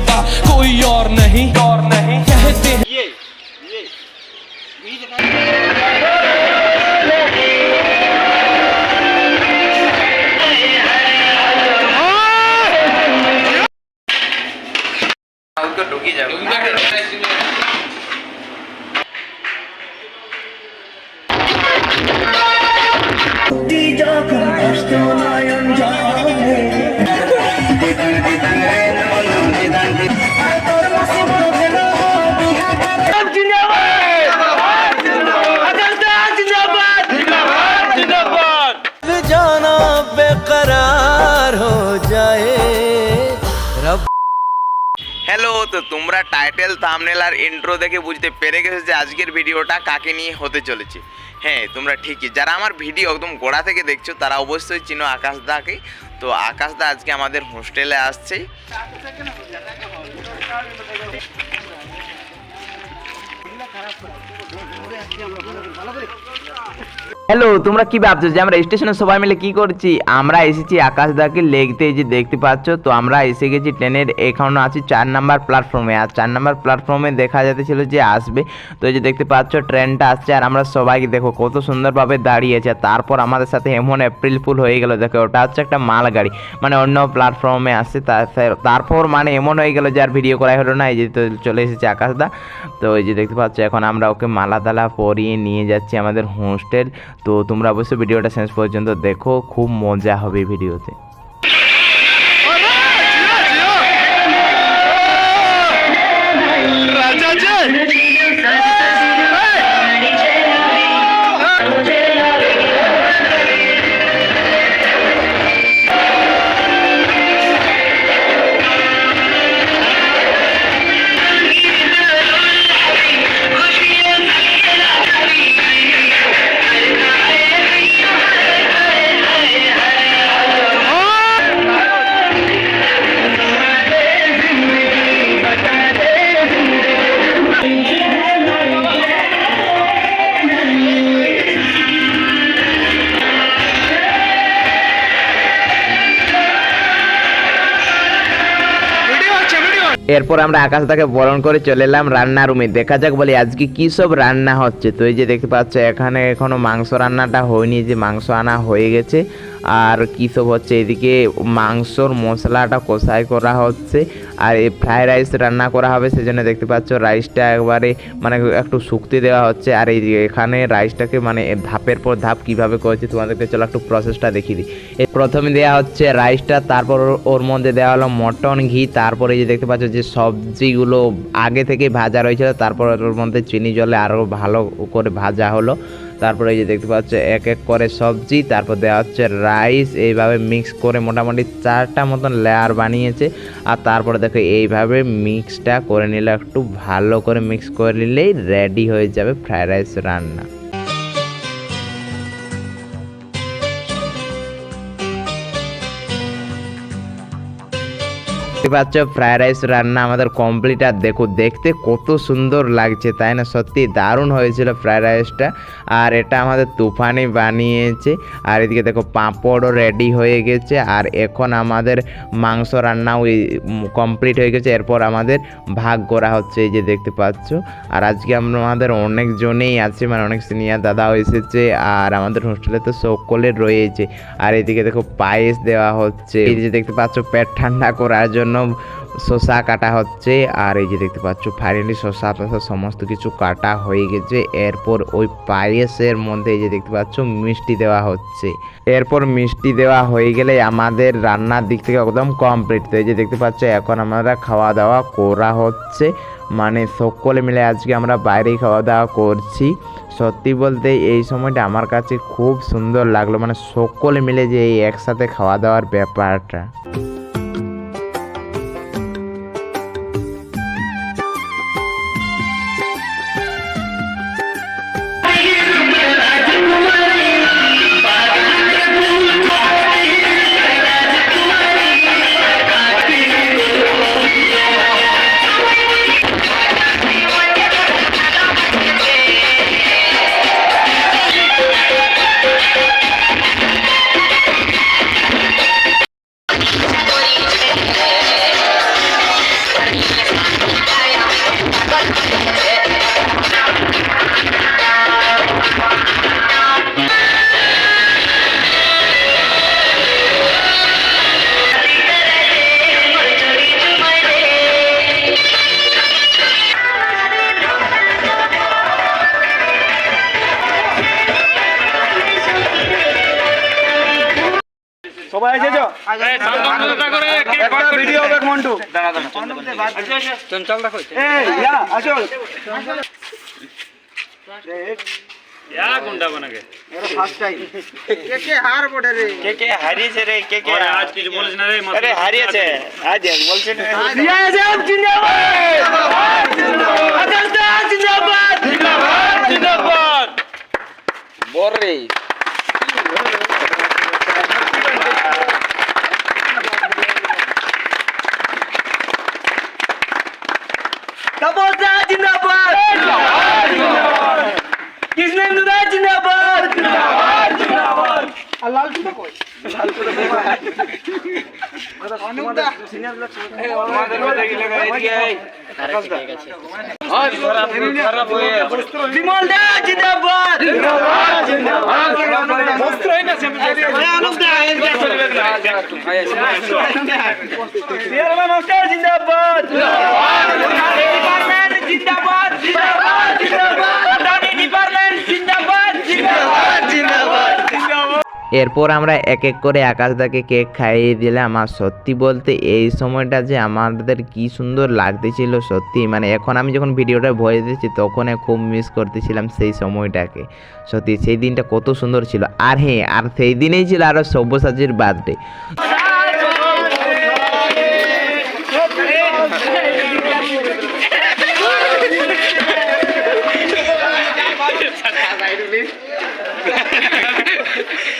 मेरा कोई और नहीं और नहीं। कहते हैं ये ये ढुकी जाओ হ্যালো, তো তোমরা টাইটেল থাম্বনেল আর ইন্ট্রো দেখে বুঝতে পেরে গেছো যে আজকের ভিডিওটা কাকে নিয়ে হতে চলেছে। হ্যাঁ তোমরা ঠিকই। যারা আমার ভিডিও একদম গোড়া থেকে দেখছ, তারা অবশ্যই চিনো আকাশদাকে তো আকাশদা আজকে আমাদের হোস্টেলে আসছে। হ্যালো তোমরা কি ভাবছ যে আমরা স্টেশনে সবাই মিলে কি করছি? আমরা এসেছি আকাশদাকে লেগতে যে দেখতে পাচ্ছ, তো আমরা এসে গেছি ট্রেনের, এখনও আছি চার নাম্বার প্ল্যাটফর্মে আর চার নাম্বার প্ল্যাটফর্মে দেখা যাচ্ছিল যে আসবে। তো এই যে দেখতে পাচ্ছ, ট্রেনটা আসছে আর আমরা সবাইকে দেখো কত সুন্দরভাবে দাঁড়িয়েছে। তারপর আমাদের সাথে এমন এপ্রিল ফুল হয়ে গেল। দেখো, ওটা হচ্ছে একটা মালগাড়ি। মানে অন্য প্ল্যাটফর্মে আসছে। তার- তারপর মানে এমন হয়ে গেল যে আর ভিডিও করাই হলো না। এই যে তো চলে এসেছে আকাশদা তো এই যে দেখতে পাচ্ছ, এখন আমরা ওকে মালা তালা পরিয়ে নিয়ে যাচ্ছি আমাদের হোস্টেল তো তোমরা অবশ্যই ভিডিওটা শেষ পর্যন্ত দেখো খুব মজা হবে ভিডিওতে। এরপর আমরা আকাশ তাকে বরণ করে চলে এলাম রান্নার রুমে। দেখা যাক বলি, আজকে কি সব রান্না হচ্ছে? তো এই যে দেখতে পাচ্ছ, এখানে এখনও মাংস রান্নাটা হয়নি যে মাংস আনা হয়ে গেছে। আর কি সব হচ্ছে এদিকে, মাংসর মশলাটা কষাই করা হচ্ছে। আর এই ফ্রাইড রাইস রান্না করা হবে, সেজন্য দেখতে পাচ্ছ রাইসটা একবারে মানে একটু শুকতে দেওয়া হচ্ছে। আর এই এখানে রাইসটাকে মানে ধাপের পর ধাপ কীভাবে করেছে তোমাদেরকে চলো একটু প্রসেসটা দেখিয়ে দিই। প্রথমে দেওয়া হচ্ছে রাইসটা, তারপর ওর মধ্যে দেওয়া হলো মটন ঘি, তারপরে যে দেখতে পাচ্ছ যে সবজিগুলো আগে থেকে ভাজা রয়েছিল, তারপর ওর মধ্যে চিনি জলে আরও ভালো করে ভাজা হলো। তারপরে এই যে দেখতে পাচ্ছ, এক এক করে সবজি, তারপর দেওয়া হচ্ছে রাইস, এইভাবে মিক্স করে মোটামুটি চারটা মতন লেয়ার বানিয়েছে। আর তারপরে দেখো, এইভাবে মিক্সটা করে নিলে একটু ভালো করে মিক্স করে নিলেই রেডি হয়ে যাবে ফ্রায়েড রাইস রান্না। দেখতে পাচ্ছ ফ্রাইড রাইস রান্না আমাদের কমপ্লিট আর দেখো, দেখতে কত সুন্দর লাগছে, তাই না? সত্যি দারুণ হয়েছিল ফ্রাইড রাইসটা আর এটা আমাদের তুফানি বানিয়েছে। আর এদিকে দেখো, পাঁপড়ও রেডি হয়ে গেছে। আর এখন আমাদের মাংস রান্নাও কমপ্লিট হয়ে গেছে। এরপর আমাদের ভাগ করা হচ্ছে, এই যে দেখতে পাচ্ছ। আর আজকে আমরা আমাদের অনেকজনেই আছে মানে অনেক সিনিয়র দাদাও এসেছে। আর আমাদের হোস্টেলে তো সকলের রয়েছে। আর এদিকে দেখো, পায়েস দেওয়া হচ্ছে। এই যে দেখতে পাচ্ছ, পেট ঠান্ডা করার জন্য শসা কাটা হচ্ছে। আর এই যে দেখতে পাচ্ছ, ফাইনালি শসা সমস্ত কিছু কাটা হয়ে গেছে। এরপর ওই পায়েসের মধ্যে এই যে দেখতে পাচ্ছ, মিষ্টি দেওয়া হচ্ছে। এরপর মিষ্টি দেওয়া হয়ে গেলে আমাদের রান্নার দিক থেকে একদম কমপ্লিট তো এই যে দেখতে পাচ্ছ, এখন আমরা খাওয়া দাওয়া করা হচ্ছে। মানে সকলে মিলে আজকে আমরা বাইরেই খাওয়া দাওয়া করছি। সত্যি বলতে এই সময়টা আমার কাছে খুব সুন্দর লাগল। মানে সকলে মিলে যে এই একসাথে খাওয়া দাওয়ার ব্যাপারটা। সবাই এসেছ? একটা ভিডিও হবে মন্টু। চঞ্চল দেখো এই ইয়া আসো। ফার্স্ট টাইম কে কে হার বটে রে? কে কে হারিয়েছে রে? কে কে আজ কিছু বলিস না রে আরে হারিয়েছে। আজ বলছেন ইয়া আজম জিন্দাবাদ। জিন্দাবাদ। জিন্দাবাদ জিন্দাবাদ। জিন্দাবাদ বরে ব্লক তোমাদের মধ্যে কি লাগা এদিকে আই খারাপ হয়ে বিমল দা জিন্দাবাদ জিন্দাবাদ জিন্দাবাদ বস্ত্র হয় না সেমি অনুদা এদিকে চলবে না সিয়ার মাস্টার জিন্দাবাদ ডিপার্টমেন্ট জিন্দাবাদ জিন্দাবাদ জিন্দাবাদ আদানি ডিপার্টমেন্ট জিন্দাবাদ জিন্দাবাদ জিন্দাবাদ জিন্দাবাদ এরপর আমরা এক এক করে আকাশদাকে কেক খাইয়ে দিলাম। আর সত্যি বলতে এই সময়টা যে আমাদের কি সুন্দর লাগতেছিল সত্যি। মানে এখন আমি যখন ভিডিওটা ভয়েস দিচ্ছি তখন খুব মিস করতেছিলাম সেই সময়টাকে। সত্যি সেই দিনটা কত সুন্দর ছিল। আর হ্যাঁ আর সেই দিনেই ছিল আরও সব্যসাচীর বার্থডে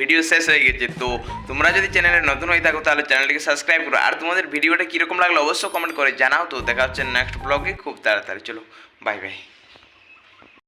ভিডিও শেষ হয়ে গেছে, তো তোমরা যদি চ্যানেলে নতুন হয়ে থাকো, তাহলে চ্যানেলটিকে সাবস্ক্রাইব করো। আর তোমাদের ভিডিওটা কীরকম লাগল, অবশ্যই কমেন্ট করে জানাও। তো দেখা হচ্ছে নেক্সট ব্লগে খুব তাড়াতাড়ি। চলো বাই বাই